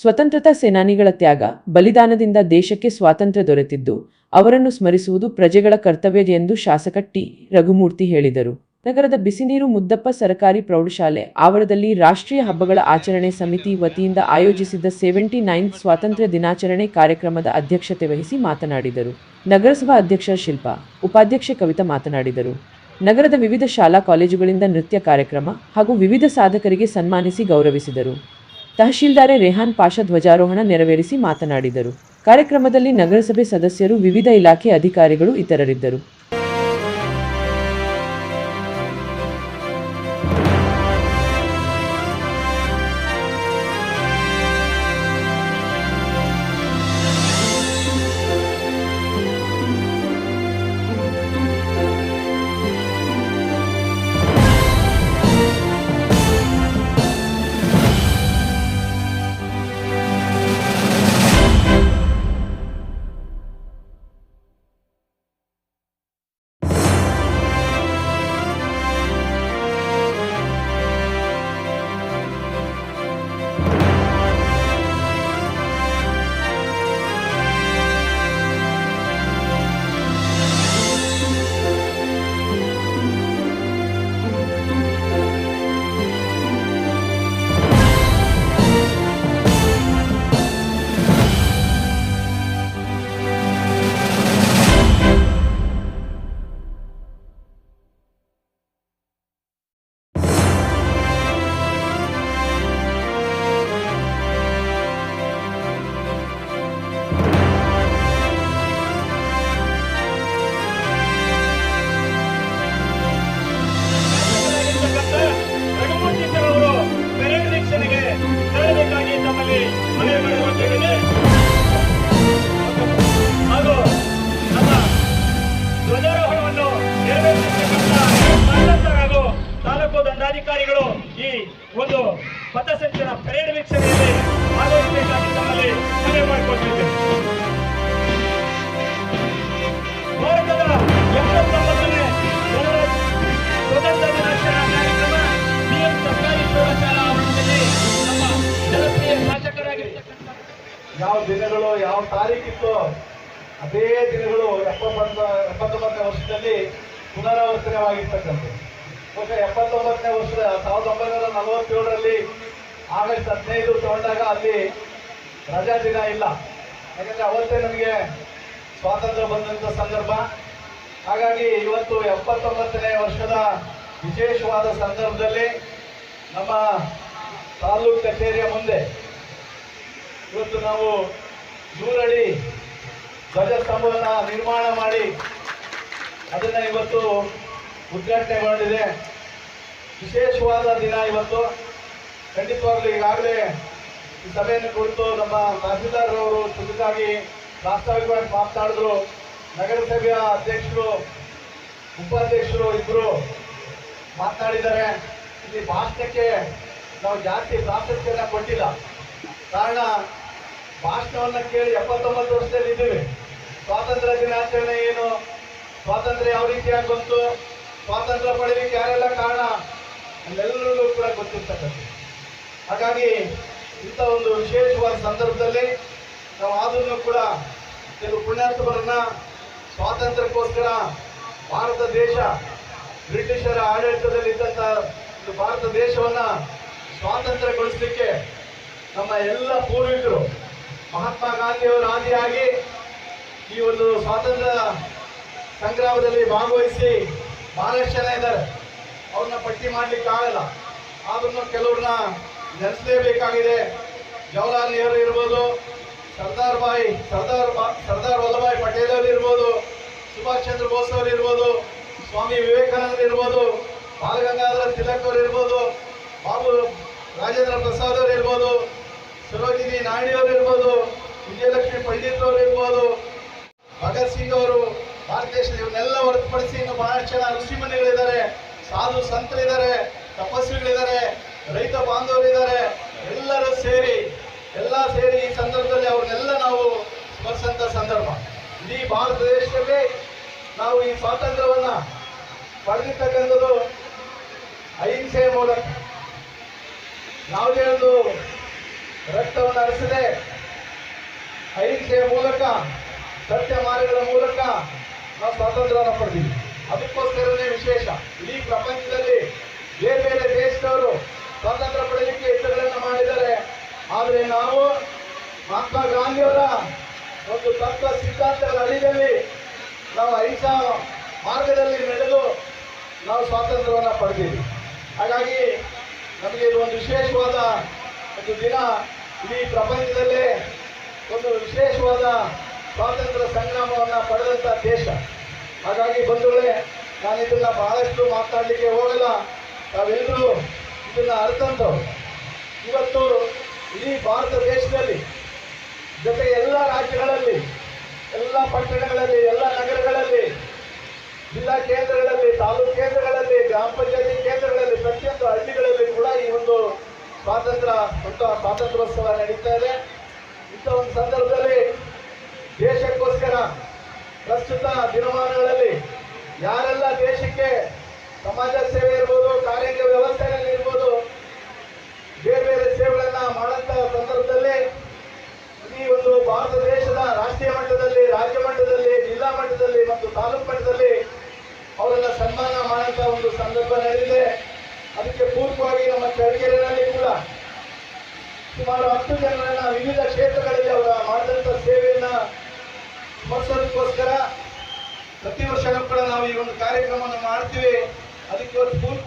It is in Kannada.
ಸ್ವತಂತ್ರತಾ ಸೇನಾನಿಗಳ ತ್ಯಾಗ ಬಲಿದಾನದಿಂದ ದೇಶಕ್ಕೆ ಸ್ವಾತಂತ್ರ್ಯ ದೊರೆತಿದ್ದು, ಅವರನ್ನು ಸ್ಮರಿಸುವುದು ಪ್ರಜೆಗಳ ಕರ್ತವ್ಯ ಎಂದು ಶಾಸಕ ಟಿ. ರಘುಮೂರ್ತಿ ಹೇಳಿದರು. ನಗರದ ಬಿಸಿನೀರು ಮುದ್ದಪ್ಪ ಸರಕಾರಿ ಪ್ರೌಢಶಾಲೆ ಆವರಣದಲ್ಲಿ ರಾಷ್ಟ್ರೀಯ ಹಬ್ಬಗಳ ಆಚರಣೆ ಸಮಿತಿ ವತಿಯಿಂದ ಆಯೋಜಿಸಿದ್ದ ಸೆವೆಂಟಿ ನೈನ್ತ್ ಸ್ವಾತಂತ್ರ್ಯ ದಿನಾಚರಣೆ ಕಾರ್ಯಕ್ರಮದ ಅಧ್ಯಕ್ಷತೆ ವಹಿಸಿ ಮಾತನಾಡಿದರು. ನಗರಸಭಾ ಅಧ್ಯಕ್ಷ ಶಿಲ್ಪಾ, ಉಪಾಧ್ಯಕ್ಷೆ ಕವಿತಾ ಮಾತನಾಡಿದರು. ನಗರದ ವಿವಿಧ ಶಾಲಾ ಕಾಲೇಜುಗಳಿಂದ ನೃತ್ಯ ಕಾರ್ಯಕ್ರಮ ಹಾಗೂ ವಿವಿಧ ಸಾಧಕರಿಗೆ ಸನ್ಮಾನಿಸಿ ಗೌರವಿಸಿದರು. ತಹಶೀಲ್ದಾರೆ ರೆಹಾನ್ ಪಾಷಾ ಧ್ವಜಾರೋಹಣ ನೆರವೇರಿಸಿ ಮಾತನಾಡಿದರು. ಕಾರ್ಯಕ್ರಮದಲ್ಲಿ ನಗರಸಭೆ ಸದಸ್ಯರು ವಿವಿಧ ಇಲಾಖೆ ಅಧಿಕಾರಿಗಳು ಇತರರಿದ್ದರು. ತಾರೀಕಿತ್ತು. ಅದೇ ದಿನಗಳು ಎಪ್ಪತ್ತೊಂದು ಎಪ್ಪತ್ತೊಂಬತ್ತನೇ ವರ್ಷದಲ್ಲಿ ಪುನರಾವರ್ತನೆವಾಗಿರ್ತಕ್ಕಂಥದ್ದು ಬಹುಶಃ ಎಪ್ಪತ್ತೊಂಬತ್ತನೇ ವರ್ಷದ ಸಾವಿರದ ಒಂಬೈನೂರ ನಲವತ್ತೇಳರಲ್ಲಿ ಆಗಸ್ಟ್ ಹದಿನೈದು ತಗೊಂಡಾಗ ಅಲ್ಲಿ ರಜಾ ದಿನ ಇಲ್ಲ. ಯಾಕಂದರೆ ಅವತ್ತೇ ನಮಗೆ ಸ್ವಾತಂತ್ರ್ಯ ಬಂದಂಥ ಸಂದರ್ಭ. ಹಾಗಾಗಿ ಇವತ್ತು ಎಪ್ಪತ್ತೊಂಬತ್ತನೇ ವರ್ಷದ ವಿಶೇಷವಾದ ಸಂದರ್ಭದಲ್ಲಿ ನಮ್ಮ ತಾಲೂಕು ಕಚೇರಿಯ ಮುಂದೆ ಇವತ್ತು ನಾವು ನೂರಡಿ ಧ್ವಜಸ್ತಂಭವನ್ನು ನಿರ್ಮಾಣ ಮಾಡಿ ಅದನ್ನ ಇವತ್ತು ಉದ್ಘಾಟನೆ ಮಾಡಿದೆ. ವಿಶೇಷವಾದ ದಿನ ಇವತ್ತು. ಖಂಡಿತವಾಗ್ಲೂ ಈಗಾಗಲೇ ಈ ಸಭೆಯನ್ನು ಕುರಿತು ನಮ್ಮ ತಹಸೀಲ್ದಾರ್ ಅವರು ಚುರುಕಾಗಿ ಪ್ರಾಸ್ತಾವಿಕವಾಗಿ ಮಾತನಾಡಿದ್ರು. ನಗರಸಭೆಯ ಅಧ್ಯಕ್ಷರು, ಉಪಾಧ್ಯಕ್ಷರು ಇಬ್ಬರು ಮಾತನಾಡಿದ್ದಾರೆ. ಇಲ್ಲಿ ಭಾಷಣಕ್ಕೆ ನಾವು ಜಾಸ್ತಿ ಪ್ರಾಶಸ್ತ್ಯನ ಕೊಟ್ಟಿಲ್ಲ. ಕಾರಣ ಭಾಷಣವನ್ನ ಕೇಳಿ ಎಪ್ಪತ್ತೊಂಬತ್ತು ವರ್ಷದಲ್ಲಿ ಇದ್ದೀವಿ. ಸ್ವಾತಂತ್ರ್ಯ ದಿನಾಚರಣೆ ಏನು? ಸ್ವಾತಂತ್ರ್ಯ ಯಾವ ರೀತಿಯಾಗಿ ಬಂತು? ಸ್ವಾತಂತ್ರ್ಯ ಪಡೆಯಲಿಕ್ಕೆ ಯಾರೆಲ್ಲ ಕಾರಣ? ನಮ್ಮೆಲ್ಲರಿಗೂ ಕೂಡ ಗೊತ್ತಿರ್ತಕ್ಕಂಥದ್ದು. ಹಾಗಾಗಿ ಇಂಥ ಒಂದು ವಿಶೇಷವಾದ ಸಂದರ್ಭದಲ್ಲಿ ನಾವು ಆದ್ರೂ ಕೂಡ ಕೆಲವು ಪುಣ್ಯಾತ್ಮರನ್ನ ಸ್ವಾತಂತ್ರ್ಯಕ್ಕೋಸ್ಕರ ಭಾರತ ದೇಶ, ಬ್ರಿಟಿಷರ ಆಡಳಿತದಲ್ಲಿ ಇದ್ದಂಥ ಭಾರತ ದೇಶವನ್ನ ಸ್ವಾತಂತ್ರ್ಯಗೊಳಿಸಲಿಕ್ಕೆ ನಮ್ಮ ಎಲ್ಲ ಪೂರ್ವಿಕರು ಮಹಾತ್ಮ ಗಾಂಧಿಯವರ ಆದಿಯಾಗಿ ಈ ಒಂದು ಸ್ವಾತಂತ್ರ್ಯ ಸಂಗ್ರಾಮದಲ್ಲಿ ಭಾಗವಹಿಸಿ ಬಹಳಷ್ಟು ಜನ ಇದ್ದಾರೆ ಅವ್ರನ್ನ ಪಟ್ಟಿ ಮಾಡ್ಲಿಕ್ಕೆ ಆಗಲ್ಲ. ಆದ್ರೂ ಕೆಲವ್ರನ್ನ ನೆನೆಸಲೇಬೇಕಾಗಿದೆ. ಜವಾಹರ್ಲಾಲ್ ನೆಹರು ಇರ್ಬೋದು, ಸರ್ದಾರ್ ಬಾಯಿ ಸರ್ದಾರ್ ಸರ್ದಾರ್ ವಲ್ಲಭಾಯ್ ಪಟೇಲ್ ಅವರು ಇರ್ಬೋದು, ಸುಭಾಷ್ ಚಂದ್ರ ಬೋಸ್ ಅವರು ಇರ್ಬೋದು, ಸ್ವಾಮಿ ವಿವೇಕಾನಂದ ಇರ್ಬೋದು ಬಾಲಗಂಗಾಧರ ತಿಲಕ್ ಅವರು ಇರ್ಬೋದು, ಬಾಬು ರಾಜೇಂದ್ರ ಪ್ರಸಾದ್ ಅವರು ಇರ್ಬೋದು, ಸರೋಜಿನಿ ನಾಯ್ಡು ಅವರು ಇರ್ಬೋದು ಪಂಡಿತ್ ಇರ್ಬೋದು ಭಗತ್ ಸಿಂಗ್ ಅವರು ಭಾರತ ದೇಶದ ಇವನ್ನೆಲ್ಲ ಹೊರತುಪಡಿಸಿ ಇನ್ನು ಬಹಳಷ್ಟು ಜನ ಋಷಿಮುನಿಗಳಿದ್ದಾರೆ ಸಾಧು ಸಂತರಿದ್ದಾರೆ, ತಪಸ್ವಿಗಳಿದ್ದಾರೆ, ರೈತ ಬಾಂಧವರಿದ್ದಾರೆ. ಎಲ್ಲರೂ ಸೇರಿ, ಎಲ್ಲ ಸೇರಿ ಈ ಸಂದರ್ಭದಲ್ಲಿ ಅವ್ರನ್ನೆಲ್ಲ ನಾವು ಸ್ಮರಿಸಂತ ಸಂದರ್ಭ. ಇಡೀ ಭಾರತ ದೇಶದಲ್ಲಿ ನಾವು ಈ ಸ್ವಾತಂತ್ರ್ಯವನ್ನ ಪಡೆದಿರ್ತಕ್ಕಂಥದ್ದು ಅಹಿಂಸೆಯ ಮೂಲಕ. ಯಾವುದೇ ಒಂದು ರಕ್ತವನ್ನು ಹರಿಸದೆ. ಅಹಿಂಸೆಯ ಮೂಲಕ, ಸತ್ಯ ಮಾರ್ಗಗಳ ಮೂಲಕ ನಾವು ಸ್ವಾತಂತ್ರ್ಯವನ್ನು ಪಡೆದಿವಿ ಅದಕ್ಕೋಸ್ಕರನೇ ವಿಶೇಷ, ಇಡೀ ಪ್ರಪಂಚದಲ್ಲಿ ಬೇರೆ ಬೇರೆ ದೇಶದವರು ಸ್ವಾತಂತ್ರ್ಯ ಪಡೆಯಲಿಕ್ಕೆ ಯುದ್ಧಗಳನ್ನು ಮಾಡಿದ್ದಾರೆ. ಆದರೆ ನಾವು ಮಹಾತ್ಮ ಗಾಂಧಿಯವರ ಒಂದು ತತ್ವ ಸಿದ್ಧಾಂತಗಳ ಅಡಿಯಲ್ಲಿ ನಾವು ಅಹಿಂಸಾ ಮಾರ್ಗದಲ್ಲಿ ನಡೆದು ನಾವು ಸ್ವಾತಂತ್ರ್ಯವನ್ನು ಪಡೆದಿವಿ ಹಾಗಾಗಿ ನಮಗೆ ಒಂದು ವಿಶೇಷವಾದ ಒಂದು ದಿನ ಇಡೀ ಪ್ರಪಂಚದಲ್ಲೇ ಒಂದು ವಿಶೇಷವಾದ ಸ್ವಾತಂತ್ರ್ಯ ಸಂಗ್ರಾಮವನ್ನು ಪಡೆದಂಥ ದೇಶ. ಹಾಗಾಗಿ ಬಂಧುಗಳೇ ನಾನು ಇದನ್ನ ಬಹಳಷ್ಟು ಮಾತಾಡಲಿಕ್ಕೆ ಹೋಗಲ್ಲ. ತಾವೆಲ್ಲರೂ ಇದನ್ನ ಅರ್ಥಂತವ್ರು. ಇವತ್ತು ಇಡೀ ಭಾರತ ದೇಶದಲ್ಲಿ, ಜೊತೆ ಎಲ್ಲ ರಾಜ್ಯಗಳಲ್ಲಿ, ಎಲ್ಲ ಪಟ್ಟಣಗಳಲ್ಲಿ, ಎಲ್ಲ ನಗರಗಳಲ್ಲಿ, ಜಿಲ್ಲಾ ಕೇಂದ್ರಗಳಲ್ಲಿ, ತಾಲೂಕು ಕೇಂದ್ರಗಳಲ್ಲಿ, ಗ್ರಾಮ ಪಂಚಾಯತಿ ಕೇಂದ್ರಗಳಲ್ಲಿ, ಪ್ರತಿಯೊಂದು ಹಳ್ಳಿಗಳಲ್ಲಿ ಕೂಡ ಈ ಒಂದು ಸ್ವಾತಂತ್ರ್ಯ ಸ್ವಾತಂತ್ರ್ಯೋತ್ಸವ ನಡೀತಾ ಇದೆ. ಸಂದರ್ಭದಲ್ಲಿ ದೇಶಕ್ಕೋಸ್ಕರ ಪ್ರಸ್ತುತ ದಿನಮಾನಗಳಲ್ಲಿ ಯಾರೆಲ್ಲ ದೇಶಕ್ಕೆ ಸಮಾಜ ಸೇವೆ ಇರ್ಬೋದು ಕಾರ್ಯಾಂಗ ವ್ಯವಸ್ಥೆಯಲ್ಲಿ ಇರ್ಬೋದು, ಬೇರೆ ಬೇರೆ ಸೇವೆಗಳನ್ನ ಮಾಡಂತ ಸಂದರ್ಭದಲ್ಲಿ ಈ ಒಂದು ಭಾರತ ದೇಶದ ರಾಷ್ಟ್ರೀಯ ಮಟ್ಟದಲ್ಲಿ, ರಾಜ್ಯ ಮಟ್ಟದಲ್ಲಿ, ಜಿಲ್ಲಾ ಮಟ್ಟದಲ್ಲಿ ಮತ್ತು ತಾಲೂಕು ಮಟ್ಟದಲ್ಲಿ ಅವರೆಲ್ಲ ಸನ್ಮಾನ ಮಾಡಂತ ಒಂದು ಸಂದರ್ಭ ನಡೆದಿದೆ. ಅದಕ್ಕೆ ಪೂರ್ವವಾಗಿ ನಮ್ಮ ಚಳ್ಳಕೆರೆಯಲ್ಲಿ ಕೂಡ ಸುಮಾರು ಹತ್ತು ಜನರನ್ನ ವಿವಿಧ ಕ್ಷೇತ್ರಗಳಲ್ಲಿ ಅವರ ಮಾಡಿದಂತ ಸೇವೆಯನ್ನ ಸ್ಮರಿಸೋದಕ್ಕೋಸ್ಕರ ಪ್ರತಿ ವರ್ಷ ಕೂಡ ನಾವು ಈ ಒಂದು ಕಾರ್ಯಕ್ರಮವನ್ನು ಮಾಡ್ತೀವಿ. ಅದಕ್ಕೆ ಪೂರ್ವ